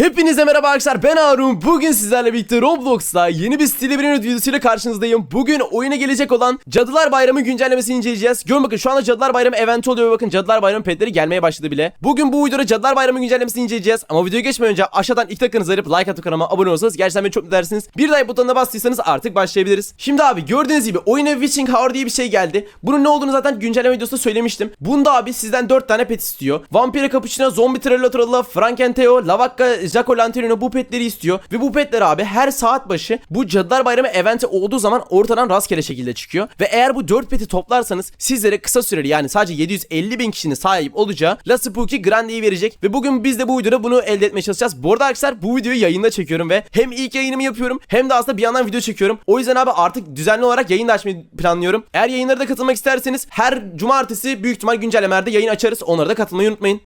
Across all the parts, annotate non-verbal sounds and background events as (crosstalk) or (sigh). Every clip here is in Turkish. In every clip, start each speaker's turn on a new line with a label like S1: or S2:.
S1: Hepinize merhaba arkadaşlar ben Harun. Bugün sizlerle birlikte Roblox'ta yeni bir Stile Brainrot videosuyla karşınızdayım. Bugün oyuna gelecek olan Cadılar Bayramı güncellemesini inceleyeceğiz. Görün bakın şu anda Cadılar Bayramı eventi oluyor bakın Cadılar Bayramı petleri gelmeye başladı bile. Bugün bu videoda Cadılar Bayramı güncellemesini inceleyeceğiz. Ama videoya geçmeden önce aşağıdan ilk dakikanızı arayıp like atıp kanalıma abone olursanız Gerçekten beni çok mutlu Bir like butonuna bastıysanız artık başlayabiliriz. Şimdi abi gördüğünüz gibi oyuna Witching Hour diye bir şey geldi. Bunun ne olduğunu zaten güncelleme videosunda söylemiştim. Bunda abi sizden 4 tane pet istiyor. Vampire Cappuccino, Zombie Trello Frankenteo, Lavacca, Jaco Lanterino bu petleri istiyor. Ve bu petler abi her saat başı bu Cadılar Bayramı eventi olduğu zaman ortadan rastgele şekilde çıkıyor. Ve eğer bu 4 peti toplarsanız sizlere kısa süreli yani sadece 750 bin kişinin sahip olacağı La Spooky Grande'yi verecek. Ve bugün biz de bu videoda bunu elde etmeye çalışacağız. Bu arada arkadaşlar bu videoyu yayında çekiyorum ve hem ilk yayınımı yapıyorum hem de aslında bir yandan video çekiyorum. O yüzden abi artık düzenli olarak yayın açmayı planlıyorum. Eğer yayınlara da katılmak isterseniz her cumartesi büyük ihtimal güncellemelerde yayın açarız. Onlara da katılmayı unutmayın.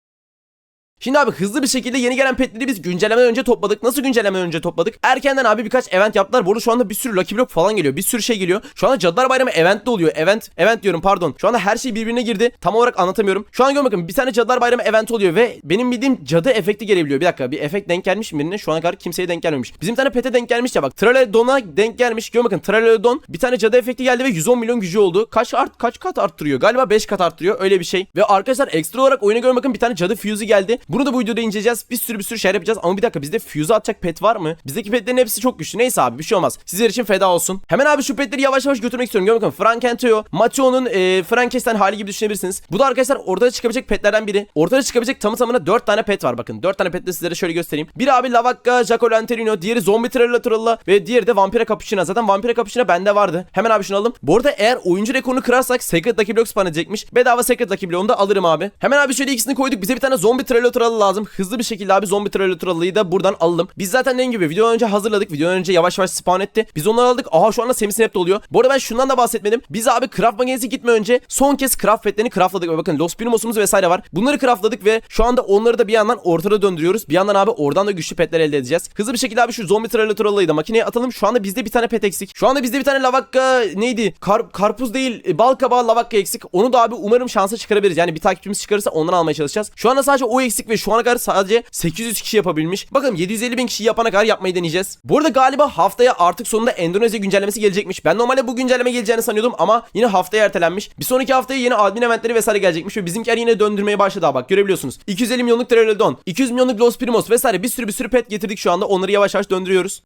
S1: Şimdi abi hızlı bir şekilde yeni gelen petleri biz güncellemeden önce topladık. Nasıl güncellemeden önce topladık? Erkenden abi birkaç event yaptılar. Bu arada şu anda bir sürü Lucky Block falan geliyor. Bir sürü şey geliyor. Şu anda Cadılar Bayramı event de oluyor. Event, event diyorum pardon. Şu anda her şey birbirine girdi. Tam olarak anlatamıyorum. Şu an görün bakın bir tane Cadılar Bayramı event oluyor ve benim bildiğim cadı efekti gelebiliyor. Bir dakika bir efekt denk gelmiş mi birine? Şu ana kadar kimseye denk gelmemiş. Bizim tane pete denk gelmiş ya bak. Traledon'a denk gelmiş. Görün bakın Traledon bir tane cadı efekti geldi ve 110 milyon gücü oldu. Kaç art kaç kat arttırıyor? Galiba 5 kat arttırıyor. Öyle bir şey. Ve arkadaşlar ekstra olarak oyuna görün bakın bir tane cadı fuse'u geldi. Bunu da bu videoda inceleyeceğiz. Bir sürü bir sürü şeyler yapacağız. Ama bir dakika bizde fuse atacak pet var mı? Bizdeki petlerin hepsi çok güçlü. Neyse abi bir şey olmaz. Sizler için feda olsun. Hemen abi şu petleri yavaş yavaş götürmek istiyorum. Görün bakın Frankenteo, Mateo'nun e, Frankenstein hali gibi düşünebilirsiniz. Bu da arkadaşlar ortaya çıkabilecek petlerden biri. Ortaya çıkabilecek tamı tamına 4 tane pet var bakın. 4 tane pet de sizlere şöyle göstereyim. Biri abi Lavacca, Jaco Lanterino, diğeri Zombie Trella ve diğeri de Vampire Cappuccino. Zaten Vampire Cappuccino bende vardı. Hemen abi şunu alalım. Bu arada eğer oyuncu rekorunu kırarsak Secret Lucky Block spawn edecekmiş. Bedava Secret Lucky Block'unu da alırım abi. Hemen abi şöyle ikisini koyduk. Bize bir tane Zombie Trella lazım. Hızlı bir şekilde abi Zombie Trella da buradan alalım. Biz zaten dediğim gibi videodan önce hazırladık. Videodan önce yavaş yavaş spawn etti. Biz onları aldık. Aha şu anda Semisnap'te oluyor. Bu arada ben şundan da bahsetmedim. Biz abi craft makinesi gitme önce son kez craft petlerini craftladık. Ve bakın Los Primos'umuz vesaire var. Bunları craftladık ve şu anda onları da bir yandan ortada döndürüyoruz. Bir yandan abi oradan da güçlü petler elde edeceğiz. Hızlı bir şekilde abi şu Zombie Trella da makineye atalım. Şu anda bizde bir tane pet eksik. Şu anda bizde bir tane lavakka neydi? Kar, karpuz değil. E, bal kabağı lavakka eksik. Onu da abi umarım şansa çıkarabiliriz. Yani bir takipçimiz çıkarırsa ondan almaya çalışacağız. Şu anda sadece o eksik ve şu ana kadar sadece 800 kişi yapabilmiş. Bakalım 750 bin kişi yapana kadar yapmayı deneyeceğiz. Bu arada galiba haftaya artık sonunda Endonezya güncellemesi gelecekmiş. Ben normalde bu güncelleme geleceğini sanıyordum ama yine haftaya ertelenmiş. Bir sonraki haftaya yeni admin eventleri vesaire gelecekmiş ve bizimkiler yine döndürmeye başladı bak görebiliyorsunuz. 250 milyonluk Trelodon, 200 milyonluk Los Primos vesaire bir sürü bir sürü pet getirdik şu anda. Onları yavaş yavaş döndürüyoruz.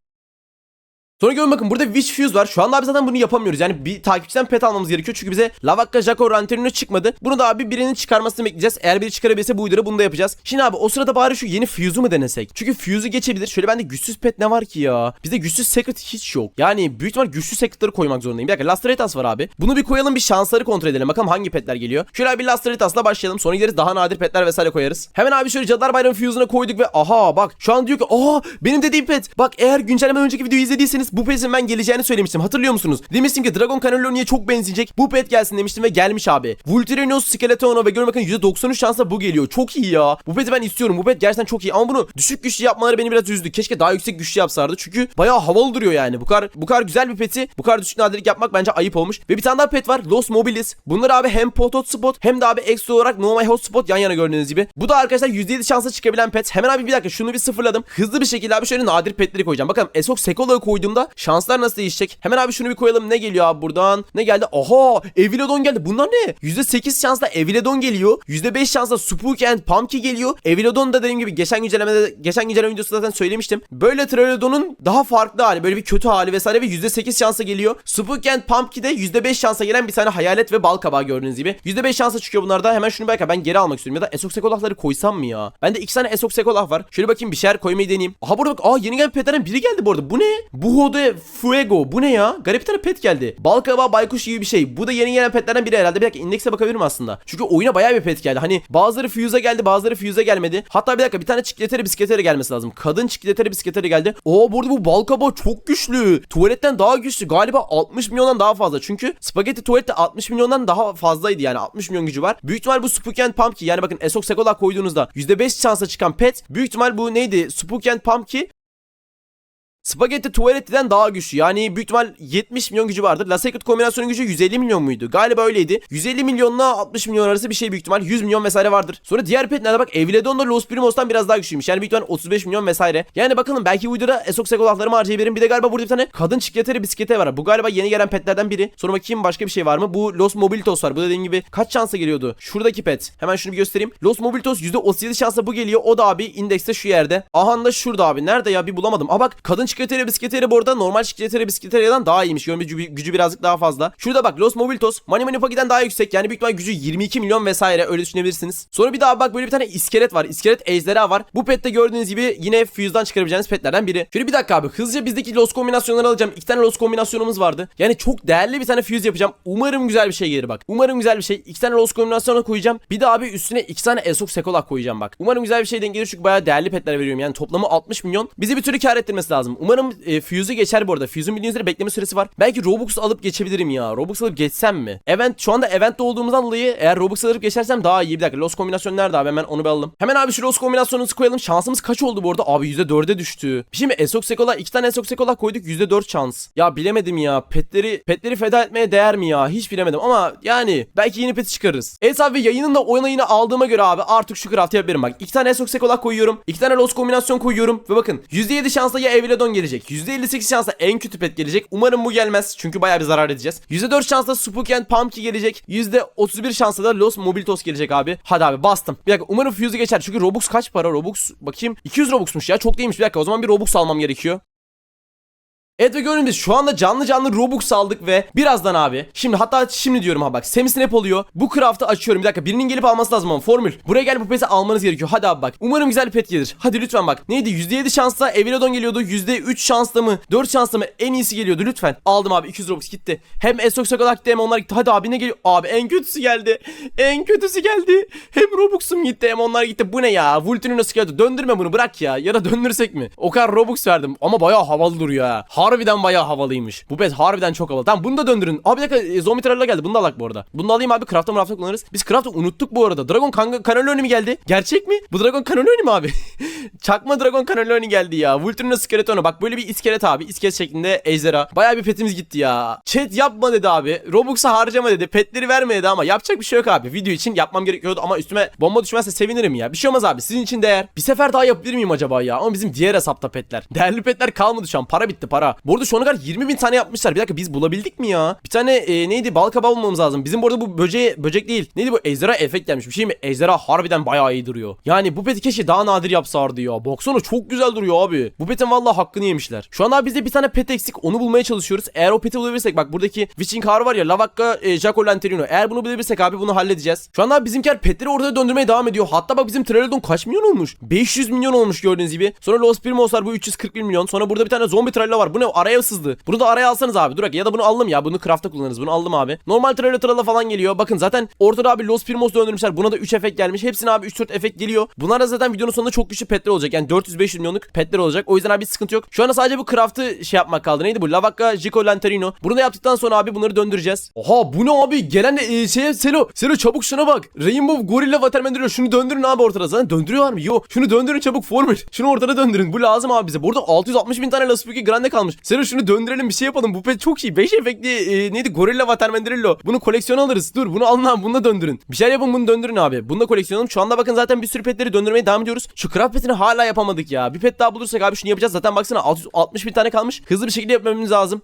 S1: Sonra görün bakın burada Witch Fuse var. Şu anda abi zaten bunu yapamıyoruz. Yani bir takipçiden pet almamız gerekiyor. Çünkü bize Lavacca, Jaco, Ranterino çıkmadı. Bunu da abi birinin çıkarmasını bekleyeceğiz. Eğer biri çıkarabilirse bu videoda bunu da yapacağız. Şimdi abi o sırada bari şu yeni Fuse'u mu denesek? Çünkü Fuse'u geçebilir. Şöyle bende güçsüz pet ne var ki ya? Bizde güçsüz secret hiç yok. Yani büyük ihtimal güçlü secret'ları koymak zorundayım. Bir dakika Lastratus var abi. Bunu bir koyalım bir şansları kontrol edelim. Bakalım hangi petler geliyor. Şöyle abi Lastratus'la başlayalım. Sonra gideriz daha nadir petler vesaire koyarız. Hemen abi şöyle Cadılar Bayramı Fuse'una koyduk ve aha bak şu an diyor ki aha benim dediğim pet. Bak eğer güncellemeden önceki videoyu izlediyseniz bu petin ben geleceğini söylemiştim. Hatırlıyor musunuz? Demiştim ki Dragon Cannelloni'ye çok benzeyecek. Bu pet gelsin demiştim ve gelmiş abi. Vulturinos Skeletono ve görün bakın %93 şansla bu geliyor. Çok iyi ya. Bu peti ben istiyorum. Bu pet gerçekten çok iyi ama bunu düşük güçlü yapmaları beni biraz üzdü. Keşke daha yüksek güçlü yapsardı. Çünkü bayağı havalı duruyor yani. Bu kadar bu kadar güzel bir peti bu kadar düşük nadirlik yapmak bence ayıp olmuş. Ve bir tane daha pet var. Los Mobilis. Bunlar abi hem pot hotspot hem de abi ekstra olarak No My Hotspot yan yana gördüğünüz gibi. Bu da arkadaşlar %7 şansla çıkabilen pet. Hemen abi bir dakika şunu bir sıfırladım. Hızlı bir şekilde abi şöyle nadir petleri koyacağım. Bakalım Esok Sekola'yı koyduğumda şanslar nasıl değişecek? Hemen abi şunu bir koyalım. Ne geliyor abi buradan? Ne geldi? Aha! Evilodon geldi. Bunlar ne? %8 şansla Evilodon geliyor. %5 şansla Spook and Pumpkin geliyor. Evilodon da dediğim gibi geçen güncellemede geçen güncelleme videosunda zaten söylemiştim. Böyle Trelodon'un daha farklı hali, böyle bir kötü hali vesaire ve %8 şansa geliyor. Spook and Pumpkin'de %5 şansa gelen bir tane hayalet ve bal kabağı gördüğünüz gibi. %5 şansa çıkıyor bunlarda. Hemen şunu belki ben geri almak istiyorum ya da Esok Sekolah'ları koysam mı ya? Bende iki tane Esok Sekolah var. Şöyle bakayım bir şeyler koymayı deneyeyim. Aha burada bak. Aa yeni gelen petlerden biri geldi bu arada. Bu ne? Buho de Fuego. Bu ne ya? Garip bir tane pet geldi. Bal kabağı baykuş gibi bir şey. Bu da yeni gelen petlerden biri herhalde. Bir dakika indekse bakabilirim aslında. Çünkü oyuna bayağı bir pet geldi. Hani bazıları Fuse'a geldi bazıları Fuse'a gelmedi. Hatta bir dakika bir tane çikleteri bisikleteri gelmesi lazım. Kadın çikleteri bisikleteri geldi. Oo burada bu bal kabağı çok güçlü. Tuvaletten daha güçlü. Galiba 60 milyondan daha fazla. Çünkü spagetti tuvalette 60 milyondan daha fazlaydı yani. 60 milyon gücü var. Büyük ihtimal bu Spooky and Pumpkin yani bakın Esok Sekola koyduğunuzda %5 şansa çıkan pet. Büyük ihtimal bu neydi? Spooky and Pumpkin Spagetti Tuvaletti'den daha güçlü. Yani büyük ihtimal 70 milyon gücü vardır. La Secret kombinasyonun gücü 150 milyon muydu? Galiba öyleydi. 150 milyonla 60 milyon arası bir şey büyük ihtimal. 100 milyon vesaire vardır. Sonra diğer petlerde bak Evledon da Los Primos'tan biraz daha güçlüymüş. Yani büyük ihtimal 35 milyon vesaire. Yani bakalım belki videoda Esok Sekolahlarımı harcayabilirim. Bir de galiba burada bir tane kadın çikleteri bisiklete var. Bu galiba yeni gelen petlerden biri. Sonra bakayım başka bir şey var mı? Bu Los Mobilitos var. Bu dediğim gibi kaç şansa geliyordu? Şuradaki pet. Hemen şunu bir göstereyim. Los Mobilitos %37 şansla bu geliyor. O da abi indekste şu yerde. Aha da şurada abi. Nerede ya? Bir bulamadım. Aa bak kadın çikleteri bisikleteri bu arada normal çikleteri bisikleteriden daha iyiymiş. Görme gücü, gücü birazcık daha fazla. Şurada bak Los Mobilitos. Money Pocket'den daha yüksek. Yani büyük ihtimal gücü 22 milyon vesaire öyle düşünebilirsiniz. Sonra bir daha bak böyle bir tane iskelet var. İskelet ejderha var. Bu pette gördüğünüz gibi yine Fuse'dan çıkarabileceğiniz petlerden biri. Şöyle bir dakika abi. Hızlıca bizdeki Los kombinasyonları alacağım. İki tane Los kombinasyonumuz vardı. Yani çok değerli bir tane Fuse yapacağım. Umarım güzel bir şey gelir bak. Umarım güzel bir şey. İki tane Los kombinasyonu koyacağım. Bir de abi üstüne iki tane Esok Sekolak koyacağım bak. Umarım güzel bir şey denk gelir çünkü bayağı değerli petler veriyorum. Yani toplamı 60 milyon. Bizi bir türlü kar ettirmesi lazım. Umarım e, Fuse'u geçer bu arada. Fuse'un bildiğiniz üzere bekleme süresi var. Belki Robux alıp geçebilirim ya. Robux alıp geçsem mi? Event şu anda eventte olduğumuzdan dolayı eğer Robux alıp geçersem daha iyi. Bir dakika Los kombinasyon nerede abi? Hemen onu bir alalım. Hemen abi şu Los kombinasyonumuzu koyalım. Şansımız kaç oldu bu arada? Abi %4'e düştü. Mi? Esok Sekola iki tane Esok Sekola koyduk %4 şans. Ya bilemedim ya. Petleri petleri feda etmeye değer mi ya? Hiç bilemedim ama yani belki yeni peti çıkarırız. Evet abi yayının da onayını aldığıma göre abi artık şu craft yapabilirim bak. iki tane Esok Sekola koyuyorum. iki tane Los kombinasyon koyuyorum. Ve bakın %7 şansla ya Evledon gelecek. %58 şansla en kötü pet gelecek. Umarım bu gelmez. Çünkü bayağı bir zarar edeceğiz. %4 şansla Spook and Pumpkin gelecek. %31 şansla da Los Mobilitos gelecek abi. Hadi abi bastım. Bir dakika umarım Fuse'u geçer. Çünkü Robux kaç para? Robux bakayım. 200 Robux'muş ya. Çok değilmiş. Bir dakika o zaman bir Robux almam gerekiyor. Evet ve gördüğünüz şu anda canlı canlı Robux aldık ve birazdan abi şimdi hatta şimdi diyorum ha bak semisnap oluyor. Bu craft'ı açıyorum bir dakika birinin gelip alması lazım ama formül. Buraya gelip bu peti almanız gerekiyor. Hadi abi bak. Umarım güzel bir pet gelir. Hadi lütfen bak. Neydi %7 şansla Evilodon geliyordu. %3 şansla mı? 4 şansla mı? En iyisi geliyordu lütfen. Aldım abi 200 Robux gitti. Hem Esok Sakalak gitti hem onlar gitti. Hadi abi ne geliyor? Abi en kötüsü geldi. En kötüsü geldi. Hem Robux'um gitti hem onlar gitti. Bu ne ya? Vultünü nasıl geldi? Döndürme bunu bırak ya. Ya da döndürsek mi? O kadar Robux verdim ama bayağı havalı duruyor ha. Harbiden bayağı havalıymış. Bu pet harbiden çok havalı. Tamam bunu da döndürün. Abi bir dakika e, zombi trailer geldi. Bunu da alak bu arada. Bunu da alayım abi. Craft'a craft'a kullanırız. Biz craft'ı unuttuk bu arada. Dragon kan Cannelloni mi geldi? Gerçek mi? Bu Dragon Cannelloni mi abi? (laughs) Çakma Dragon Cannelloni geldi ya. Vulturino Skeletonu. Bak böyle bir iskelet abi. İskelet şeklinde ejderha. Bayağı bir petimiz gitti ya. Chat yapma dedi abi. Robux'a harcama dedi. Petleri verme dedi ama yapacak bir şey yok abi. Video için yapmam gerekiyordu ama üstüme bomba düşmezse sevinirim ya. Bir şey olmaz abi. Sizin için değer. Bir sefer daha yapabilir miyim acaba ya? Ama bizim diğer hesapta petler. Değerli petler kalmadı şu an. Para bitti para. Bu arada şu ana kadar 20 bin tane yapmışlar. Bir dakika biz bulabildik mi ya? Bir tane e, neydi? Bal kabağı bulmamız lazım. Bizim bu arada bu böceğe böcek değil. Neydi bu? Ejderha efekt gelmiş. Bir şey mi? Ejderha harbiden bayağı iyi duruyor. Yani bu peti keşke daha nadir yapsardı ya. Baksana çok güzel duruyor abi. Bu petin vallahi hakkını yemişler. Şu an bizde bir tane pet eksik. Onu bulmaya çalışıyoruz. Eğer o peti bulabilirsek bak buradaki Witching Car var ya Lavakka e, Jaco Lanterino. Eğer bunu bulabilirsek abi bunu halledeceğiz. Şu an abi bizimkiler petleri ortaya döndürmeye devam ediyor. Hatta bak bizim Trelodon kaç milyon olmuş? 500 milyon olmuş gördüğünüz gibi. Sonra Los Primos var bu 341 milyon. Sonra burada bir tane zombi trailer var. Bu ne? Araya sızdı. Bunu da araya alsanız abi. Dur ya da bunu aldım ya. Bunu craft'ta kullanırız. Bunu aldım abi. Normal trailer trailer falan geliyor. Bakın zaten ortada abi Los Primos döndürmüşler. Buna da 3 efekt gelmiş. Hepsine abi 3-4 efekt geliyor. Bunlar da zaten videonun sonunda çok güçlü petler olacak. Yani 400-500 milyonluk petler olacak. O yüzden abi sıkıntı yok. Şu anda sadece bu craft'ı şey yapmak kaldı. Neydi bu? Lavakka Jico Lanterino. Bunu da yaptıktan sonra abi bunları döndüreceğiz. Oha bu ne abi? Gelen e, şeye Selo. Selo çabuk şuna bak. Rainbow Gorilla Waterman duruyor. Şunu döndürün abi ortada. Zaten döndürüyorlar mı? Yo. Şunu döndürün çabuk formül. Şunu ortada döndürün. Bu lazım abi bize. Burada 660 bin tane Lasupuki Grande kalmış. Selo şunu döndürelim bir şey yapalım. Bu pet çok iyi. 5 efektli e, neydi? Gorilla Waterman Drillo. Bunu koleksiyon alırız. Dur bunu alın abi. Bunu da döndürün. Bir şey yapın bunu döndürün abi. Bunu da koleksiyonalım. Şu anda bakın zaten bir sürü petleri döndürmeye devam ediyoruz. Şu craft petini hala yapamadık ya. Bir pet daha bulursak abi şunu yapacağız. Zaten baksana 660 bin tane kalmış. Hızlı bir şekilde yapmamız lazım.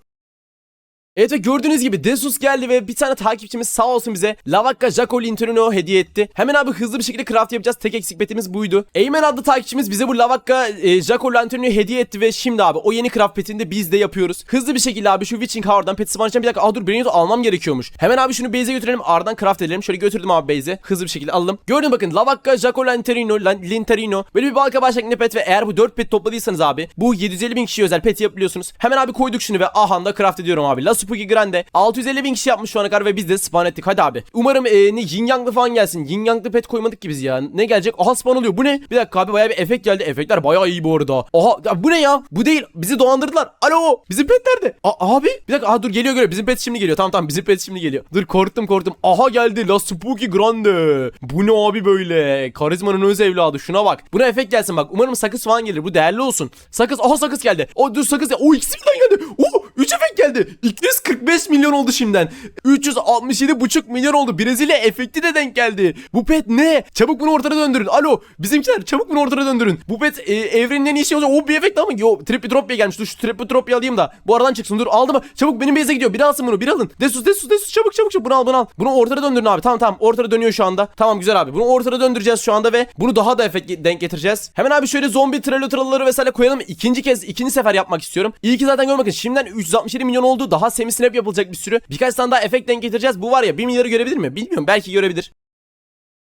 S1: Evet ve gördüğünüz gibi Desus geldi ve bir tane takipçimiz sağ olsun bize Lavakka Jaco Linterino hediye etti. Hemen abi hızlı bir şekilde craft yapacağız. Tek eksik petimiz buydu. Eymen adlı takipçimiz bize bu Lavakka e, Jaco Linterino'yu hediye etti ve şimdi abi o yeni craft petini de biz de yapıyoruz. Hızlı bir şekilde abi şu Witching Hour'dan pet sıvanacağım. Bir dakika aa dur Brainrot almam gerekiyormuş. Hemen abi şunu base'e götürelim ardından craft edelim. Şöyle götürdüm abi base'e. Hızlı bir şekilde alalım. Gördün bakın Lavakka Jaco Linterino, Lan- Linterino. Böyle bir balka baş şeklinde pet ve eğer bu 4 pet topladıysanız abi bu 750 bin kişiye özel pet yapabiliyorsunuz. Hemen abi koyduk şunu ve aha da craft ediyorum abi. La Spooky Grande. 650 bin kişi yapmış şu ana kadar ve biz de spawn ettik. Hadi abi. Umarım e, ne yin yanglı falan gelsin. Yin yanglı pet koymadık ki biz ya. Ne gelecek? Aha spawn oluyor. Bu ne? Bir dakika abi bayağı bir efekt geldi. Efektler bayağı iyi bu arada. Aha ya bu ne ya? Bu değil. Bizi dolandırdılar. Alo. Bizim pet nerede? A- abi. Bir dakika. Aha dur geliyor geliyor. Bizim pet şimdi geliyor. Tamam tamam bizim pet şimdi geliyor. Dur korktum korktum. Aha geldi. La Spooky Grande. Bu ne abi böyle? Karizmanın öz evladı. Şuna bak. Buna efekt gelsin bak. Umarım sakız falan gelir. Bu değerli olsun. Sakız. Aha sakız geldi. O dur sakız. O ikisi birden geldi. Oo 3 efekt geldi. 245 milyon oldu şimdiden. 367,5 milyon oldu. Brezilya efekti de denk geldi. Bu pet ne? Çabuk bunu ortada döndürün. Alo bizimkiler çabuk bunu ortada döndürün. Bu pet e, evrenin en iyi şey olacak. O bir efekt ama yo Tripitropya gelmiş. Dur şu Tripitropya alayım da. Bu aradan çıksın. Dur aldım. Çabuk benim base'e gidiyor. Biri alsın bunu. Biri alın. Desus Desus Desus çabuk çabuk çabuk. Bunu al bunu al. Bunu ortada döndürün abi. Tamam tamam. Ortada dönüyor şu anda. Tamam güzel abi. Bunu ortada döndüreceğiz şu anda ve bunu daha da efekt denk getireceğiz. Hemen abi şöyle zombi trailer trailer'ları vesaire koyalım. İkinci kez ikinci sefer yapmak istiyorum. İyi ki zaten görmek Şimdiden 367 milyon oldu. Daha semi snap yapılacak bir sürü. Birkaç tane daha efekt denk getireceğiz. Bu var ya 1 milyarı görebilir mi? Bilmiyorum. Belki görebilir.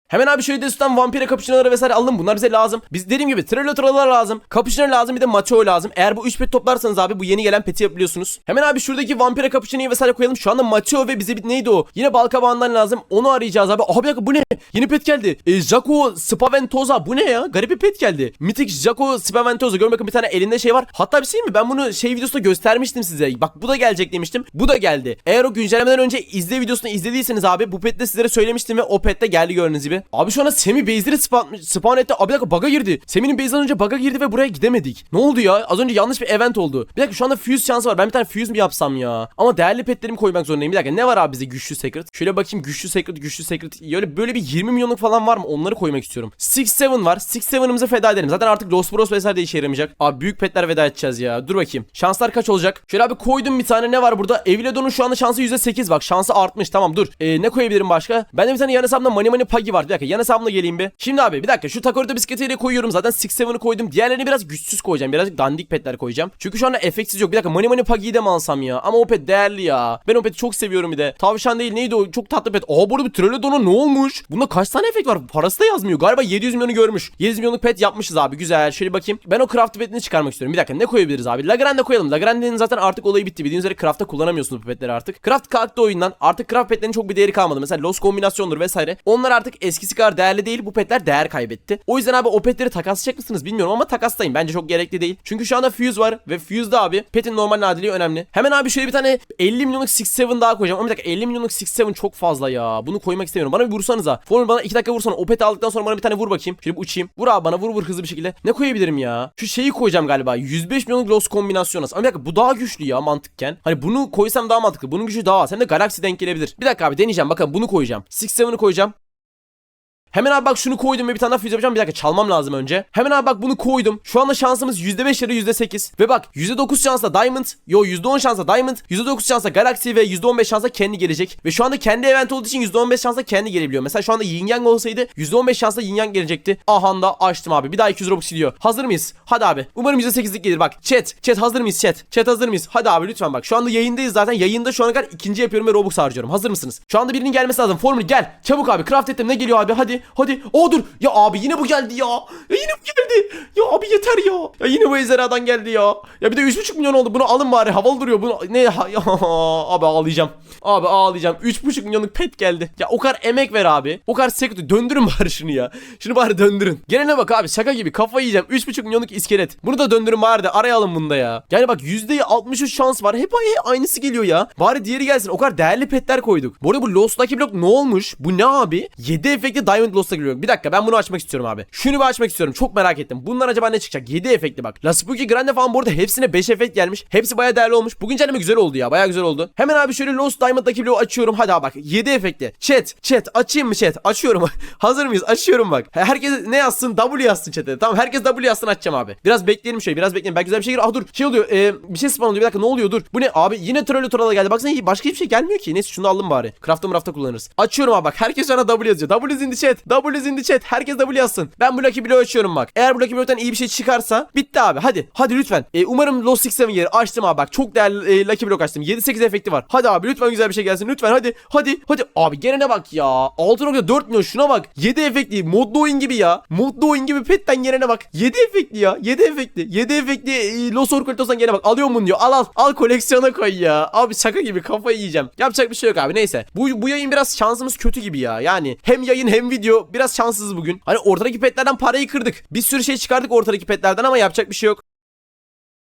S1: Hemen abi şöyle destan vampire kapışmaları vesaire alalım. Bunlar bize lazım. Biz dediğim gibi Trellotralar lazım. Kapışmalar lazım bir de Macho lazım. Eğer bu 3 pet toplarsanız abi bu yeni gelen peti yapabiliyorsunuz. Hemen abi şuradaki vampire kapışmayı vesaire koyalım. Şu anda Macho ve bize bir neydi o? Yine balkabağından lazım. Onu arayacağız abi. Aha bir bu ne? Yeni pet geldi. E, Jaco Spaventosa. Bu ne ya? Garip bir pet geldi. Mythic Jaco Spaventosa. Görün bakın bir tane elinde şey var. Hatta bir şey mi? Ben bunu şey videosunda göstermiştim size. Bak bu da gelecek demiştim. Bu da geldi. Eğer o güncellemeden önce izle videosunu izlediyseniz abi bu pet de sizlere söylemiştim ve o pet de geldi gördüğünüz gibi. Abi şu anda Semi base'leri spawn, spawn etti. Abi bir dakika bug'a girdi. Semi'nin base'den önce bug'a girdi ve buraya gidemedik. Ne oldu ya? Az önce yanlış bir event oldu. Bir dakika şu anda fuse şansı var. Ben bir tane fuse mi yapsam ya? Ama değerli petlerimi koymak zorundayım. Bir dakika ne var abi bize güçlü secret? Şöyle bakayım güçlü secret, güçlü secret. Böyle böyle bir 20 milyonluk falan var mı? Onları koymak istiyorum. 6-7 var. 6-7'ımızı feda edelim. Zaten artık Los Bros vesaire de işe yaramayacak. Abi büyük petler veda edeceğiz ya. Dur bakayım. Şanslar kaç olacak? Şöyle abi koydum bir tane ne var burada? Evledon'un şu anda şansı %8 bak. Şansı artmış. Tamam dur. Ee, ne koyabilirim başka? Bende bir tane yan hesabımda Money Money Pagi var. Bir dakika yan hesabımla geleyim bir. Şimdi abi bir dakika şu Takorito bisikletiyle koyuyorum. Zaten 6-7'ı koydum. Diğerlerini biraz güçsüz koyacağım. Birazcık dandik petler koyacağım. Çünkü şu anda efektsiz yok. Bir dakika Money Money Pagi'yi de mi alsam ya? Ama o pet değerli ya. Ben o peti çok seviyorum bir de. Tavşan değil neydi o? Çok tatlı pet. Aa burada bir Trelodon'a ne olmuş? Bunda kaç tane efekt var? Parası da yazmıyor. Galiba 700 milyonu görmüş. 700 milyonluk pet yapmışız abi. Güzel. Şöyle bakayım. Ben o craft petini çıkarmak istiyorum. Bir dakika ne koyabiliriz abi? Lagrande koyalım. Lagrande'nin zaten artık olayı bitti. Bildiğiniz üzere craft'ta kullanamıyorsunuz bu petleri artık. Craft kalktı oyundan. Artık craft petlerin çok bir değeri kalmadı. Mesela Lost kombinasyondur vesaire. Onlar artık eskisi kadar değerli değil. Bu petler değer kaybetti. O yüzden abi o petleri takaslayacak mısınız bilmiyorum ama takaslayın. Bence çok gerekli değil. Çünkü şu anda Fuse var ve Fuse'da abi petin normal nadiliği önemli. Hemen abi şöyle bir tane 50 milyonluk 6-7 daha koyacağım. Ama bir dakika 50 milyonluk 6-7 çok fazla ya. Bunu koymak istemiyorum. Bana bir vursanıza. Formül bana 2 dakika vursana. O peti aldıktan sonra bana bir tane vur bakayım. Şöyle bir uçayım. Vur abi bana vur vur hızlı bir şekilde. Ne koyabilirim ya? Şu şeyi koyacağım galiba. 105 milyonluk Lost kombinasyonu. Ama bir dakika bu daha güçlü ya mantıkken. Hani bunu koysam daha mantıklı. Bunun gücü daha az. Hem de Galaxy denk gelebilir. Bir dakika abi deneyeceğim. Bakın bunu koyacağım. 6-7'ı koyacağım. Hemen abi bak şunu koydum ve bir tane daha füze yapacağım. Bir dakika çalmam lazım önce. Hemen abi bak bunu koydum. Şu anda şansımız %5 ya da %8. Ve bak %9 şansla Diamond. Yo %10 şansla Diamond. %9 şansla Galaxy ve %15 şansla kendi gelecek. Ve şu anda kendi event olduğu için %15 şansla kendi gelebiliyor. Mesela şu anda Yin Yang olsaydı %15 şansla Yin Yang gelecekti. Aha da açtım abi. Bir daha 200 Robux gidiyor. Hazır mıyız? Hadi abi. Umarım %8'lik gelir bak. Chat. Chat hazır mıyız chat? Chat hazır mıyız? Hadi abi lütfen bak. Şu anda yayındayız zaten. Yayında şu ana kadar ikinci yapıyorum ve Robux harcıyorum. Hazır mısınız? Şu anda birinin gelmesi lazım. Formül gel. Çabuk abi. Craft ettim. Ne geliyor abi? Hadi. Hadi. O dur. Ya abi yine bu geldi ya. Ya yine bu geldi. Ya abi yeter ya. Ya yine bu ejderhadan geldi ya. Ya bir de 3,5 milyon oldu. Bunu alın bari. Havalı duruyor. Bunu ne ya, (laughs) abi ağlayacağım. Abi ağlayacağım. 3,5 milyonluk pet geldi. Ya o kadar emek ver abi. O kadar sekti. Döndürün bari şunu ya. Şunu bari döndürün. Gelene bak abi şaka gibi kafayı yiyeceğim. 3,5 milyonluk iskelet. Bunu da döndürün bari de araya alın bunu da ya. Yani bak %63 şans var. Hep ay- aynısı geliyor ya. Bari diğeri gelsin. O kadar değerli petler koyduk. Bu arada bu Lost Lucky Block ne olmuş? Bu ne abi? 7 efekti Diamond Lucky Block. Bir dakika ben bunu açmak istiyorum abi. Şunu bir açmak istiyorum. Çok merak ettim. Bunlar acaba ne çıkacak? 7 efekti bak. La Spooky Grande falan bu arada hepsine 5 efekt gelmiş. Hepsi baya değerli olmuş. Bu güncelleme güzel oldu ya. Baya güzel oldu. Hemen abi şöyle Lost Diamond Lucky Block'u açıyorum. Hadi abi bak. 7 efekti. Chat. Chat. Açayım mı chat? Açıyorum. (laughs) Hazır mıyız? Açıyorum bak. Herkes ne yazsın? W yazsın chat'e. Tamam herkes W yazsın açacağım abi. Biraz bekleyelim şöyle. Biraz bekleyelim. Belki güzel bir şey gelir. Ah dur. Şey oluyor. Ee, bir şey spawn oluyor. Bir dakika ne oluyor? Dur. Bu ne? Abi yine trollü trolla geldi. Baksana başka hiçbir şey gelmiyor ki. Neyse şunu aldım bari. Craft'ta mrafta kullanırız. Açıyorum abi bak. Herkes sana W yazıyor. W the chat. Chat. W zindi chat. Herkes W yazsın. Ben bu Lucky Block'u açıyorum bak. Eğer bu Lucky Block'tan iyi bir şey çıkarsa bitti abi. Hadi. Hadi lütfen. E, umarım Lost Six Seven gelir. Açtım abi bak. Çok değerli e, Lucky Block açtım. 7-8 efekti var. Hadi abi lütfen güzel bir şey gelsin. Lütfen hadi. Hadi. Hadi. Abi gene ne bak ya. 6.4 milyon şuna bak. 7 efekti. Modlu oyun gibi ya. Modlu oyun gibi petten gelene bak. 7 efekti ya. 7 efekti. 7 efekti e, Los Orcultos'tan gene bak. Alıyor mu diyor. Al al. Al koleksiyona koy ya. Abi şaka gibi kafayı yiyeceğim. Yapacak bir şey yok abi. Neyse. Bu, bu yayın biraz şansımız kötü gibi ya. Yani hem yayın hem video biraz şanssız bugün. Hani ortadaki petlerden parayı kırdık. Bir sürü şey çıkardık ortadaki petlerden ama yapacak bir şey yok.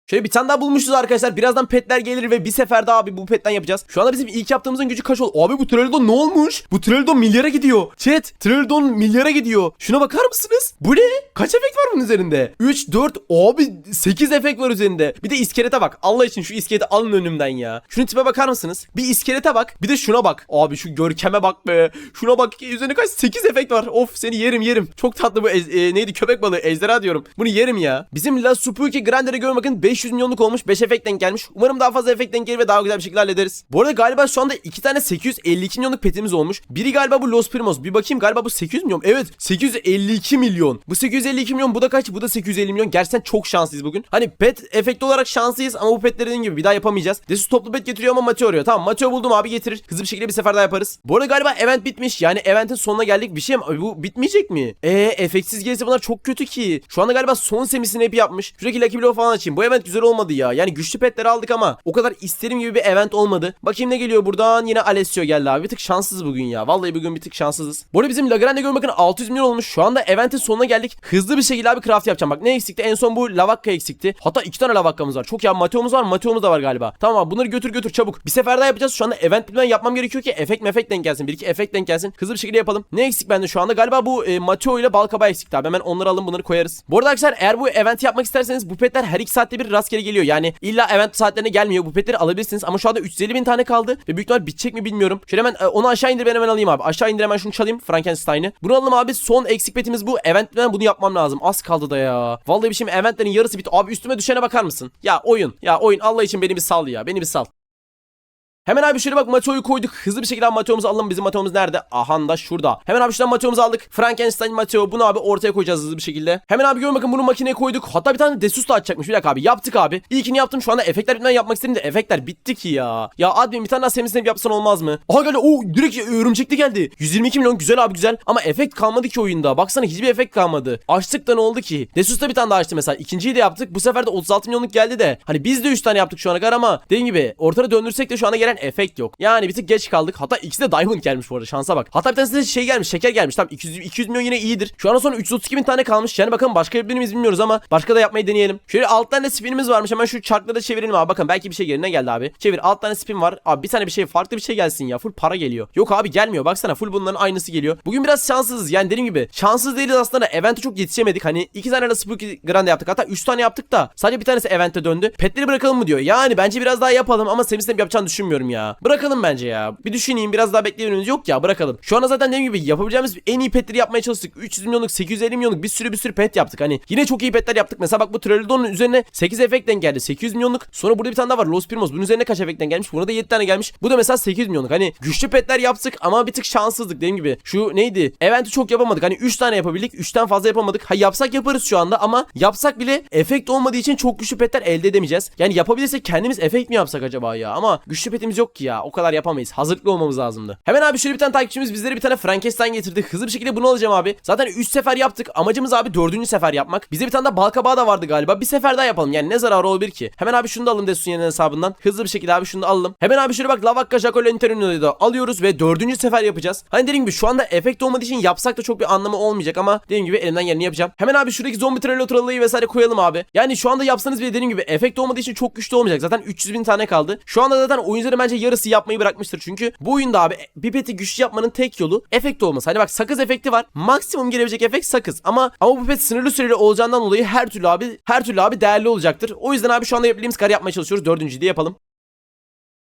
S1: Şöyle bir tane daha bulmuşuz arkadaşlar. Birazdan petler gelir ve bir sefer daha abi bu petten yapacağız. Şu anda bizim ilk yaptığımızın gücü kaç oldu? Abi bu Trilodon ne olmuş? Bu Trilodon milyara gidiyor. Chat Trilodon milyara gidiyor. Şuna bakar mısınız? Bu ne? Kaç efekt var bunun üzerinde? 3, 4, abi 8 efekt var üzerinde. Bir de iskelete bak. Allah için şu iskeleti alın önümden ya. Şunun tipe bakar mısınız? Bir iskelete bak. Bir de şuna bak. Abi şu görkeme bak be. Şuna bak. Üzerine kaç? 8 efekt var. Of seni yerim yerim. Çok tatlı bu e, neydi köpek balığı ejderha diyorum. Bunu yerim ya. Bizim La Spooky Grande'e göre bakın 500 milyonluk olmuş. 5 efekt denk gelmiş. Umarım daha fazla efekt denk gelir ve daha güzel bir şekilde hallederiz. Bu arada galiba şu anda 2 tane 852 milyonluk petimiz olmuş. Biri galiba bu Los Primos. Bir bakayım galiba bu 800 milyon. Evet 852 milyon. Bu 852 milyon bu da kaç? Bu da 850 milyon. Gerçekten çok şanslıyız bugün. Hani pet efekt olarak şanslıyız ama bu petleri gibi bir daha yapamayacağız. Desus toplu pet getiriyor ama Mateo arıyor. Tamam Mateo buldum abi getirir. Hızlı bir şekilde bir sefer daha yaparız. Bu arada galiba event bitmiş. Yani eventin sonuna geldik. Bir şey mi? Bu bitmeyecek mi? Eee efektsiz gelirse bunlar çok kötü ki. Şu anda galiba son semisini hep yapmış. Şuradaki Lucky Blow falan açayım. Bu event güzel olmadı ya. Yani güçlü petleri aldık ama o kadar istediğim gibi bir event olmadı. Bakayım ne geliyor buradan. Yine Alessio geldi abi. Bir tık şanssız bugün ya. Vallahi bugün bir tık şanssızız. Bu arada bizim Lagrande göre bakın 600 milyon olmuş. Şu anda eventin sonuna geldik. Hızlı bir şekilde abi craft yapacağım. Bak ne eksikti? En son bu lavakka eksikti. Hatta iki tane lavakkamız var. Çok ya Mateo'muz var. Mateo'muz da var galiba. Tamam abi bunları götür götür çabuk. Bir sefer daha yapacağız. Şu anda event bitmeden yapmam gerekiyor ki efekt mefekt denk gelsin. Bir iki efekt denk gelsin. Hızlı bir şekilde yapalım. Ne eksik bende şu anda? Galiba bu e, Mateo ile Balkaba eksikti abi. Hemen onları alın bunları koyarız. Bu arada arkadaşlar eğer bu event yapmak isterseniz bu petler her iki saatte bir rastgele geliyor. Yani illa event saatlerine gelmiyor. Bu petleri alabilirsiniz ama şu anda 350 bin tane kaldı ve büyük ihtimal bitecek mi bilmiyorum. Şöyle hemen e, onu aşağı indir ben hemen alayım abi. Aşağı indir hemen şunu çalayım Frankenstein'ı. Bunu alalım abi. Son eksik petimiz bu. Event bitmeden bunu yapmam lazım. Az kaldı da ya. Vallahi bir şey eventlerin yarısı bitti. Abi üstüme düşene bakar mısın? Ya oyun. Ya oyun Allah için beni bir sal ya. Beni bir sal. Hemen abi şöyle bak Mateo'yu koyduk. Hızlı bir şekilde Mateo'muzu alalım. Bizim Mateo'muz nerede? Aha da şurada. Hemen abi şuradan Mateo'muzu aldık. Frankenstein Mateo. Bunu abi ortaya koyacağız hızlı bir şekilde. Hemen abi görün bakın bunu makineye koyduk. Hatta bir tane Desus da açacakmış. Bir dakika abi. Yaptık abi. İlkini yaptım. Şu anda efektler bitmeden yapmak istedim de efektler bitti ki ya. Ya admin bir tane daha semisini yapsan olmaz mı? Aha geldi. Oo direkt örümcekli geldi. 122 milyon güzel abi güzel. Ama efekt kalmadı ki oyunda. Baksana hiçbir efekt kalmadı. Açtık da ne oldu ki? Desus'ta bir tane daha açtı mesela. İkinciyi de yaptık. Bu sefer de 36 milyonluk geldi de. Hani biz de 3 tane yaptık şu ana kadar ama dediğim gibi ortada döndürsek de şu ana gelen efekt yok. Yani bir tık geç kaldık. Hatta ikisi de Diamond gelmiş bu arada şansa bak. Hatta bir tanesi de şey gelmiş şeker gelmiş. Tamam 200, 200 milyon yine iyidir. Şu an sonra 332 bin tane kalmış. Yani bakın başka birimiz bilmiyoruz ama başka da yapmayı deneyelim. Şöyle alttan da spinimiz varmış. Hemen şu çarkları da çevirelim abi. Bakın belki bir şey yerine geldi abi. Çevir alt tane spin var. Abi bir tane bir şey farklı bir şey gelsin ya. Full para geliyor. Yok abi gelmiyor. Baksana full bunların aynısı geliyor. Bugün biraz şanssızız. Yani dediğim gibi şanssız değiliz aslında. Event'e çok yetişemedik. Hani iki tane de Spooky Grande yaptık. Hatta üç tane yaptık da sadece bir tanesi event'e döndü. Petleri bırakalım mı diyor. Yani bence biraz daha yapalım ama Semis'in yapacağını düşünmüyorum ya. Bırakalım bence ya. Bir düşüneyim biraz daha bekleyebiliriz. Yok ya bırakalım. Şu anda zaten dediğim gibi yapabileceğimiz en iyi petleri yapmaya çalıştık. 300 milyonluk 850 milyonluk bir sürü bir sürü pet yaptık. Hani yine çok iyi petler yaptık. Mesela bak bu Trilodon'un üzerine 8 efektten geldi. 800 milyonluk. Sonra burada bir tane daha var. Los Primos. Bunun üzerine kaç efektten gelmiş? Buna da 7 tane gelmiş. Bu da mesela 8 milyonluk. Hani güçlü petler yaptık ama bir tık şanssızlık dediğim gibi. Şu neydi? Event'i çok yapamadık. Hani 3 tane yapabildik. 3'ten fazla yapamadık. Ha yapsak yaparız şu anda ama yapsak bile efekt olmadığı için çok güçlü petler elde edemeyeceğiz. Yani yapabilirsek kendimiz efekt mi yapsak acaba ya? Ama güçlü petimiz yok ki ya. O kadar yapamayız. Hazırlıklı olmamız lazımdı. Hemen abi şöyle bir tane takipçimiz bizlere bir tane Frankenstein getirdi. Hızlı bir şekilde bunu alacağım abi. Zaten 3 sefer yaptık. Amacımız abi 4. sefer yapmak. Bize bir tane de balkabağı da vardı galiba. Bir sefer daha yapalım. Yani ne zararı olabilir ki? Hemen abi şunu da alalım Desus'un yeniden hesabından. Hızlı bir şekilde abi şunu da alalım. Hemen abi şöyle bak Lavakka Jaco Lanternio'yu da alıyoruz ve 4. sefer yapacağız. Hani dediğim gibi şu anda efekt olmadığı için yapsak da çok bir anlamı olmayacak ama dediğim gibi elimden geleni yapacağım. Hemen abi şuradaki zombi trailer vesaire koyalım abi. Yani şu anda yapsanız bile dediğim gibi efekt olmadığı için çok güçlü olmayacak. Zaten 300 bin tane kaldı. Şu anda zaten oyuncuların bence yarısı yapmayı bırakmıştır. Çünkü bu oyunda abi bir peti güçlü yapmanın tek yolu efekt olması. Hani bak sakız efekti var. Maksimum gelebilecek efekt sakız. Ama ama bu pet sınırlı süreli olacağından dolayı her türlü abi her türlü abi değerli olacaktır. O yüzden abi şu anda yapabildiğimiz kadar yapmaya çalışıyoruz. Dördüncüyü de yapalım.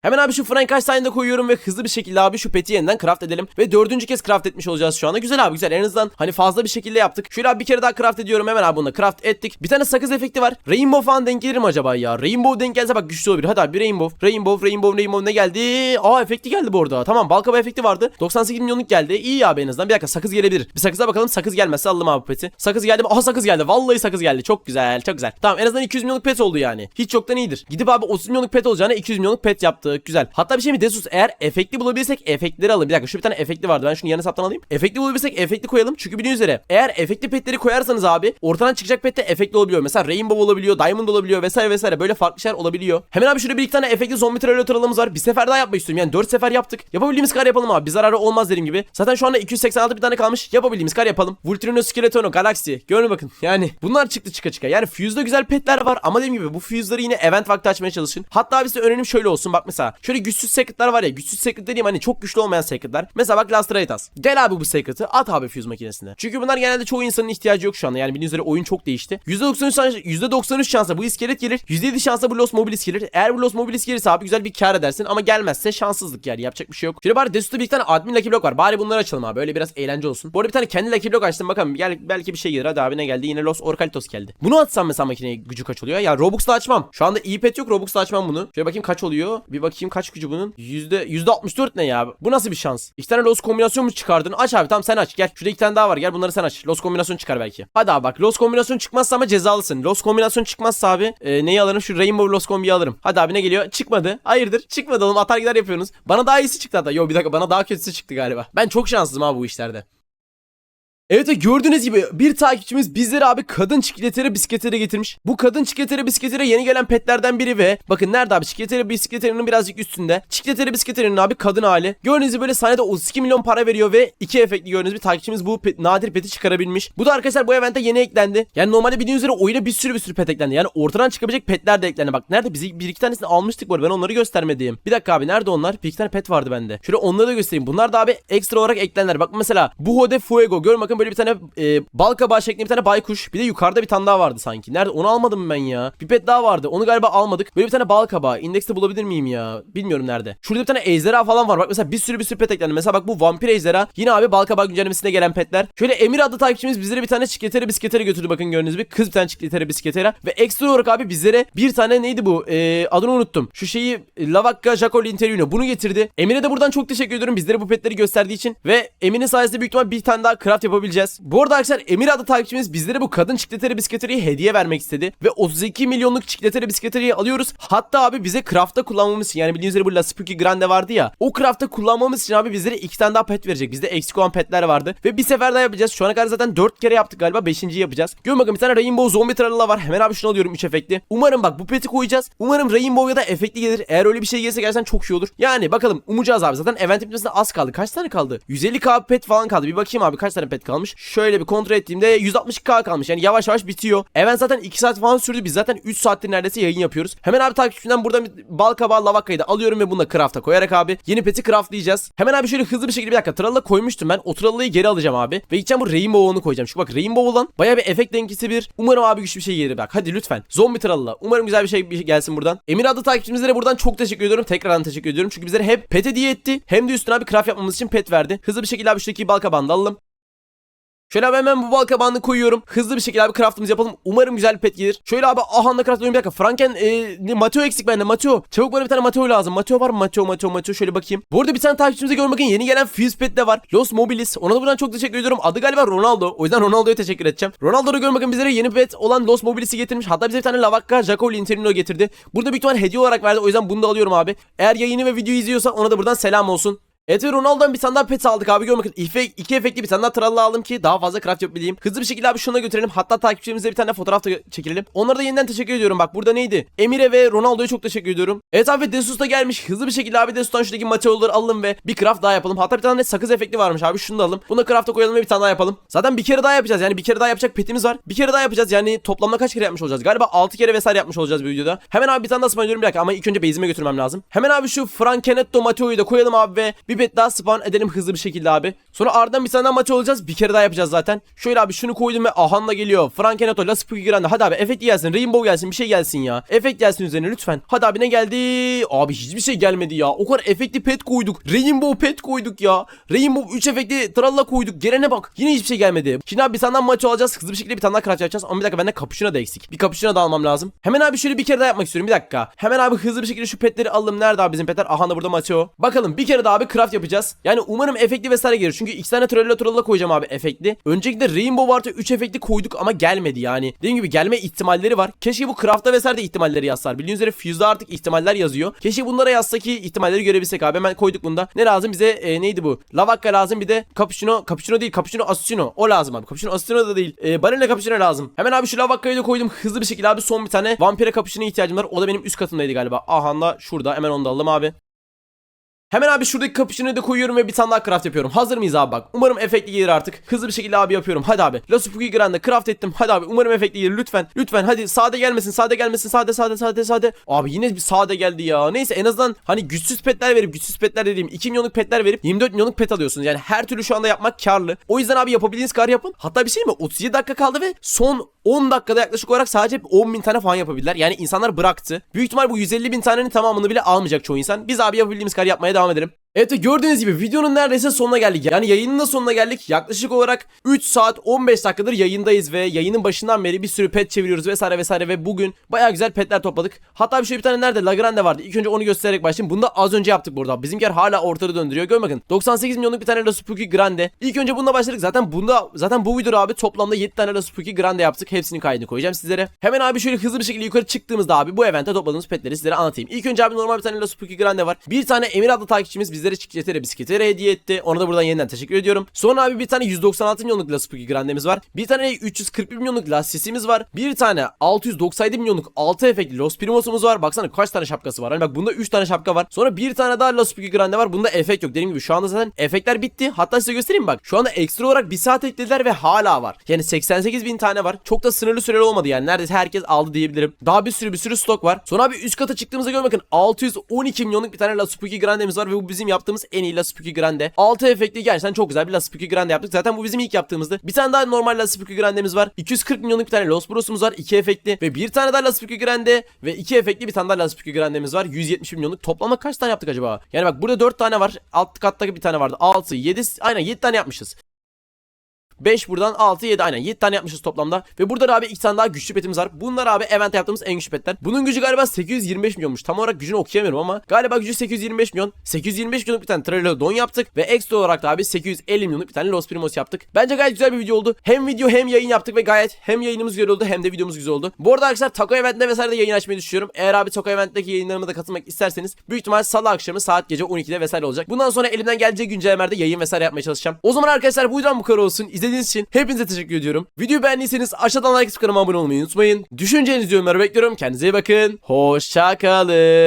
S1: Hemen abi şu Frankenstein'ı da koyuyorum ve hızlı bir şekilde abi şu peti yeniden craft edelim. Ve dördüncü kez craft etmiş olacağız şu anda. Güzel abi güzel. En azından hani fazla bir şekilde yaptık. Şöyle abi bir kere daha craft ediyorum. Hemen abi bunu craft ettik. Bir tane sakız efekti var. Rainbow falan denk gelir mi acaba ya? Rainbow denk gelse bak güçlü olabilir. Hadi abi bir Rainbow. Rainbow, Rainbow, Rainbow ne geldi? Aa efekti geldi bu arada. Tamam balkaba efekti vardı. 98 milyonluk geldi. İyi abi en azından. Bir dakika sakız gelebilir. Bir sakıza bakalım. Sakız gelmezse alalım abi peti. Sakız geldi mi? Aha sakız geldi. Vallahi sakız geldi. Çok güzel. Çok güzel. Tamam en azından 200 milyonluk pet oldu yani. Hiç çoktan iyidir. Gidip abi 30 milyonluk pet olacağına 200 milyonluk pet yaptık. Güzel. Hatta bir şey mi Desus eğer efekti bulabilirsek efektleri alalım. Bir dakika şu bir tane efekti vardı. Ben şunu yarı hesaptan alayım. Efekti bulabilirsek efekti koyalım. Çünkü bildiğiniz üzere eğer efekti petleri koyarsanız abi ortadan çıkacak pet de olabiliyor. Mesela Rainbow olabiliyor, Diamond olabiliyor vesaire vesaire böyle farklı şeyler olabiliyor. Hemen abi şurada bir iki tane efektli zombi trailer var. Bir sefer daha yapmak istiyorum. Yani 4 sefer yaptık. Yapabildiğimiz kadar yapalım abi. Bir zararı olmaz dediğim gibi. Zaten şu anda 286 bir tane kalmış. Yapabildiğimiz kadar yapalım. Vultrino, Skeletono, Galaxy. Görün bakın. Yani bunlar çıktı çıka çıka. Yani Fuse'da güzel petler var ama dediğim gibi bu Fuse'ları yine event vakti açmaya çalışın. Hatta size önerim şöyle olsun. Bak mesela şöyle güçsüz secret'lar var ya. Güçsüz secret dediğim hani çok güçlü olmayan secret'lar. Mesela bak Lastraitas. Gel abi bu secret'ı at abi Fuse makinesine. Çünkü bunlar genelde çoğu insanın ihtiyacı yok şu anda. Yani bildiğiniz üzere oyun çok değişti. %93 şans, %93 şansla bu iskelet gelir. %7 şansla bu Los Mobilis gelir. Eğer bu Los Mobilis gelirse abi güzel bir kar edersin ama gelmezse şanssızlık yani yapacak bir şey yok. Şöyle bari Desus'ta bir tane admin Lucky Block var. Bari bunları açalım abi. Öyle biraz eğlence olsun. Bu arada bir tane kendi Lucky Block açtım bakalım. Gel, belki bir şey gelir. Hadi abi ne geldi? Yine Los Orcalitos geldi. Bunu atsam mesela makineye gücü kaç oluyor? Ya Robux'la açmam. Şu anda iyi yok. Robux'la açmam bunu. Şöyle bakayım kaç oluyor? Bir bakayım kaç gücü bunun? Yüzde, yüzde 64 ne ya? Bu nasıl bir şans? İki tane Los kombinasyon mu çıkardın? Aç abi tamam sen aç. Gel. Şurada iki tane daha var. Gel bunları sen aç. Los kombinasyon çıkar belki. Hadi abi bak. Los kombinasyon çıkmazsa ama cezalısın. Los kombinasyon çıkmazsa abi e, neyi alırım? Şu Rainbow Los kombiyi alırım. Hadi abi ne geliyor? Çıkmadı. Hayırdır? Çıkmadı oğlum. Atar gider yapıyorsunuz. Bana daha iyisi çıktı hatta. Yo bir dakika bana daha kötüsü çıktı galiba. Ben çok şanssızım abi bu işlerde. Evet ve gördüğünüz gibi bir takipçimiz bizlere abi kadın çikletere bisikletere getirmiş. Bu kadın çikletere bisikletere yeni gelen petlerden biri ve bakın nerede abi çikletere bisikleterinin birazcık üstünde. Çikletere bisikleterinin abi kadın hali. Gördüğünüz gibi böyle sahnede 32 milyon para veriyor ve iki efektli gördüğünüz bir takipçimiz bu pet- nadir peti çıkarabilmiş. Bu da arkadaşlar bu evente yeni eklendi. Yani normalde bildiğiniz üzere oyuna bir sürü bir sürü pet eklendi. Yani ortadan çıkabilecek petler de eklendi. Bak nerede biz bir iki tanesini almıştık bu arada ben onları göstermedim. Bir dakika abi nerede onlar? Bir iki tane pet vardı bende. Şöyle onları da göstereyim. Bunlar da abi ekstra olarak eklenenler. Bak mesela Buho de Fuego. Görün bakın böyle bir tane e, bal kabağı şeklinde bir tane baykuş. Bir de yukarıda bir tane daha vardı sanki. Nerede? Onu almadım ben ya. Bir pet daha vardı. Onu galiba almadık. Böyle bir tane bal kabağı. İndekste bulabilir miyim ya? Bilmiyorum nerede. Şurada bir tane ejderha falan var. Bak mesela bir sürü bir sürü pet eklendi. Mesela bak bu vampir ejderha. Yine abi bal kabağı güncellemesine gelen petler. Şöyle Emir adlı takipçimiz bizlere bir tane çikletere bisikletere götürdü. Bakın gördüğünüz gibi. Kız bir tane çikletere bisikletere. Ve ekstra olarak abi bizlere bir tane neydi bu? Ee, adını unuttum. Şu şeyi e, Lavakka Jaco Intervino. Bunu getirdi. Emir'e de buradan çok teşekkür ediyorum. Bizlere bu petleri gösterdiği için. Ve Emir'in sayesinde büyük ihtimal bir tane daha craft yapabileceğiz. Bu arada arkadaşlar Emir adlı takipçimiz bizlere bu kadın çikletere bisikleteriyi hediye vermek istedi. Ve 32 milyonluk çikletere bisikleteriyi alıyoruz. Hatta abi bize craft'ta kullanmamız için yani bildiğiniz üzere bu La Spooky Grande vardı ya. O craft'ta kullanmamız için abi bizlere iki tane daha pet verecek. Bizde eksik olan petler vardı. Ve bir sefer daha yapacağız. Şu ana kadar zaten 4 kere yaptık galiba. 5. yapacağız. Görün bakın bir tane Rainbow Zombie Tralala var. Hemen abi şunu alıyorum 3 efekti. Umarım bak bu peti koyacağız. Umarım Rainbow ya da efekti gelir. Eğer öyle bir şey gelirse gerçekten çok şey olur. Yani bakalım umacağız abi. Zaten event bitmesine az kaldı. Kaç tane kaldı? 150k pet falan kaldı. Bir bakayım abi kaç tane pet kalmış. Şöyle bir kontrol ettiğimde 160k kalmış. Yani yavaş yavaş bitiyor. Event zaten 2 saat falan sürdü. Biz zaten 3 saattir neredeyse yayın yapıyoruz. Hemen abi takipçimden buradan bir bal kabağı lavakayı da alıyorum ve bunu da craft'a koyarak abi yeni peti craftlayacağız. Hemen abi şöyle hızlı bir şekilde bir dakika tralla koymuştum ben. O trallayı geri alacağım abi. Ve gideceğim bu Rainbow'unu koyacağım. Çünkü bak Rainbow olan baya bir efekt dengesi bir. Umarım abi güçlü bir şey gelir bak. Hadi lütfen. Zombi tralla. Umarım güzel bir şey gelsin buradan. Emir adlı takipçimizlere buradan çok teşekkür ediyorum. Tekrardan teşekkür ediyorum. Çünkü bizlere hep pet hediye etti. Hem de üstüne abi craft yapmamız için pet verdi. Hızlı bir şekilde abi şuradaki bal kabağını alalım. Şöyle abi hemen bu bal kabağını koyuyorum. Hızlı bir şekilde abi craftımızı yapalım. Umarım güzel bir pet gelir. Şöyle abi ahanda craft bir dakika. Franken e, Mateo eksik bende. Mateo. Çabuk bana bir tane Mateo lazım. Mateo var mı? Mateo, Mateo, Mateo. Şöyle bakayım. Bu arada bir tane takipçimize görün bakın. Yeni gelen Fuse pet de var. Los Mobilis. Ona da buradan çok teşekkür ediyorum. Adı galiba Ronaldo. O yüzden Ronaldo'ya teşekkür edeceğim. Ronaldo'yu görün bakın bizlere yeni pet olan Los Mobilis'i getirmiş. Hatta bize bir tane Lavakka Jaco Interino getirdi. Burada büyük ihtimal hediye olarak verdi. O yüzden bunu da alıyorum abi. Eğer yayını ve videoyu izliyorsa ona da buradan selam olsun. Evet ve Ronaldo'dan bir tane pet aldık abi. Görün bakın iki, efektli bir tane daha aldım ki daha fazla craft yapabileyim. Hızlı bir şekilde abi şuna götürelim. Hatta takipçilerimize bir tane fotoğraf da çekelim. Onlara da yeniden teşekkür ediyorum. Bak burada neydi? Emir'e ve Ronaldo'ya çok teşekkür ediyorum. Evet abi Desus da gelmiş. Hızlı bir şekilde abi Desus'tan şuradaki Mateo'ları alalım ve bir craft daha yapalım. Hatta bir tane sakız efekti varmış abi. Şunu da alalım. Bunu da craft'a koyalım ve bir tane daha yapalım. Zaten bir kere daha yapacağız. Yani bir kere daha yapacak petimiz var. Bir kere daha yapacağız. Yani toplamda kaç kere yapmış olacağız? Galiba 6 kere vesaire yapmış olacağız bir videoda. Hemen abi bir tane daha bir dakika ama ilk önce base'ime götürmem lazım. Hemen abi şu Frankenetto Mateo'yu da koyalım abi ve bir pet daha spawn edelim hızlı bir şekilde abi. Sonra ardından bir tane daha maç olacağız. Bir kere daha yapacağız zaten. Şöyle abi şunu koydum ve Ahan'la geliyor. Frankenato, La Spooky Grande. Hadi abi efekt gelsin. Rainbow gelsin. Bir şey gelsin ya. Efekt gelsin üzerine lütfen. Hadi abi ne geldi? Abi hiçbir şey gelmedi ya. O kadar efekli pet koyduk. Rainbow pet koyduk ya. Rainbow 3 efekli tralla koyduk. Gelene bak. Yine hiçbir şey gelmedi. Şimdi abi bir tane daha maç alacağız. Hızlı bir şekilde bir tane daha craft yapacağız. Ama bir dakika bende kapüşuna da eksik. Bir kapüşuna da almam lazım. Hemen abi şöyle bir kere daha yapmak istiyorum. Bir dakika. Hemen abi hızlı bir şekilde şu petleri alalım. Nerede abi bizim petler? Aha da burada maçı o. Bakalım bir kere daha abi craft yapacağız. Yani umarım efekli vesaire gelir. Çünkü iki tane tralla tralla koyacağım abi efekli. Öncelikle Rainbow artı 3 efekli koyduk ama gelmedi yani. Dediğim gibi gelme ihtimalleri var. Keşke bu craft'a vesaire de ihtimalleri yazsalar. Bildiğiniz üzere Fuse'da artık ihtimaller yazıyor. Keşke bunlara yazsa ki ihtimalleri görebilsek abi. Hemen koyduk bunda. Ne lazım bize? E, neydi bu? Lavakka lazım bir de cappuccino. Cappuccino değil. Cappuccino assassino. O lazım abi. Cappuccino assassino da değil. E, balina cappuccino lazım. Hemen abi şu lavakkayı da koydum. Hızlı bir şekilde abi son bir tane vampire cappuccino ihtiyacım var. O da benim üst katımdaydı galiba. Aha da şurada. Hemen onu da alalım abi. Hemen abi şuradaki kapışını da koyuyorum ve bir tane daha craft yapıyorum. Hazır mıyız abi bak. Umarım efektli gelir artık. Hızlı bir şekilde abi yapıyorum. Hadi abi. La Spooky Grande craft ettim. Hadi abi umarım efektli gelir lütfen. Lütfen hadi sade gelmesin. Sade gelmesin. Sade sade sade sade. Abi yine bir sade geldi ya. Neyse en azından hani güçsüz petler verip güçsüz petler dediğim 2 milyonluk petler verip 24 milyonluk pet alıyorsunuz. Yani her türlü şu anda yapmak karlı. O yüzden abi yapabildiğiniz kadar yapın. Hatta bir şey mi? 37 dakika kaldı ve son 10 dakikada yaklaşık olarak sadece 10 bin tane falan yapabilirler. Yani insanlar bıraktı. Büyük ihtimal bu 150 bin tanenin tamamını bile almayacak çoğu insan. Biz abi yapabildiğimiz kadar yapmaya devam edelim. Evet ve gördüğünüz gibi videonun neredeyse sonuna geldik. Yani yayının da sonuna geldik. Yaklaşık olarak 3 saat 15 dakikadır yayındayız ve yayının başından beri bir sürü pet çeviriyoruz vesaire vesaire ve bugün baya güzel petler topladık. Hatta bir şey bir tane nerede Lagrande vardı. İlk önce onu göstererek başlayayım. Bunu da az önce yaptık burada. Bizimkiler hala ortada döndürüyor. Görün bakın. 98 milyonluk bir tane La Spooky Grande. İlk önce bununla başladık. Zaten bunda zaten bu videoda abi toplamda 7 tane La Spooky Grande yaptık. Hepsinin kaydını koyacağım sizlere. Hemen abi şöyle hızlı bir şekilde yukarı çıktığımızda abi bu evente topladığımız petleri sizlere anlatayım. İlk önce abi normal bir tane La Spooky Grande var. Bir tane Emir adlı takipçimiz bizlere çikletere bisiklete hediye etti. Ona da buradan yeniden teşekkür ediyorum. Sonra abi bir tane 196 milyonluk La Spooky Grande'miz var. Bir tane 341 milyonluk La Sisimiz var. Bir tane 697 milyonluk 6 efektli Los Primos'umuz var. Baksana kaç tane şapkası var. Hani bak bunda 3 tane şapka var. Sonra bir tane daha La Spooky Grande var. Bunda efekt yok. Dediğim gibi şu anda zaten efektler bitti. Hatta size göstereyim bak. Şu anda ekstra olarak bir saat eklediler ve hala var. Yani 88 bin tane var. Çok da sınırlı süreli olmadı yani. Neredeyse herkes aldı diyebilirim. Daha bir sürü bir sürü stok var. Sonra abi üst kata çıktığımızda görün bakın 612 milyonluk bir tane La Spooky Grande'miz var ve bu bizim yaptığımız en iyi La Spooky Grande. 6 efektli gerçekten çok güzel bir La Spooky Grande yaptık. Zaten bu bizim ilk yaptığımızdı. Bir tane daha normal La Spooky Grande'miz var. 240 milyonluk bir tane Los Bros'umuz var. 2 efektli ve bir tane daha La Spooky Grande ve 2 efektli bir tane daha La Spooky Grande'miz var. 170 milyonluk. Toplamda kaç tane yaptık acaba? Yani bak burada 4 tane var. Alt kattaki bir tane vardı. 6, 7, aynen 7 tane yapmışız. 5 buradan 6 7 aynen 7 tane yapmışız toplamda. Ve burada da abi 2 tane daha güçlü petimiz var. Bunlar abi event yaptığımız en güçlü petler. Bunun gücü galiba 825 milyonmuş. Tam olarak gücünü okuyamıyorum ama galiba gücü 825 milyon. 825 milyonluk bir tane Trello yaptık ve ekstra olarak da abi 850 milyonluk bir tane Los Primos yaptık. Bence gayet güzel bir video oldu. Hem video hem yayın yaptık ve gayet hem yayınımız güzel oldu hem de videomuz güzel oldu. Bu arada arkadaşlar Taco Event'te vesaire de yayın açmayı düşünüyorum. Eğer abi Taco Event'teki yayınlarıma da katılmak isterseniz büyük ihtimal salı akşamı saat gece 12'de vesaire olacak. Bundan sonra elimden geleceği güncellemelerde yayın vesaire yapmaya çalışacağım. O zaman arkadaşlar bu videodan bu kadar olsun. İzlediğiniz için hepinize teşekkür ediyorum. Videoyu beğendiyseniz aşağıdan like kanalıma abone olmayı unutmayın. Düşüncenizi yorumlara bekliyorum. Kendinize iyi bakın. Hoşçakalın.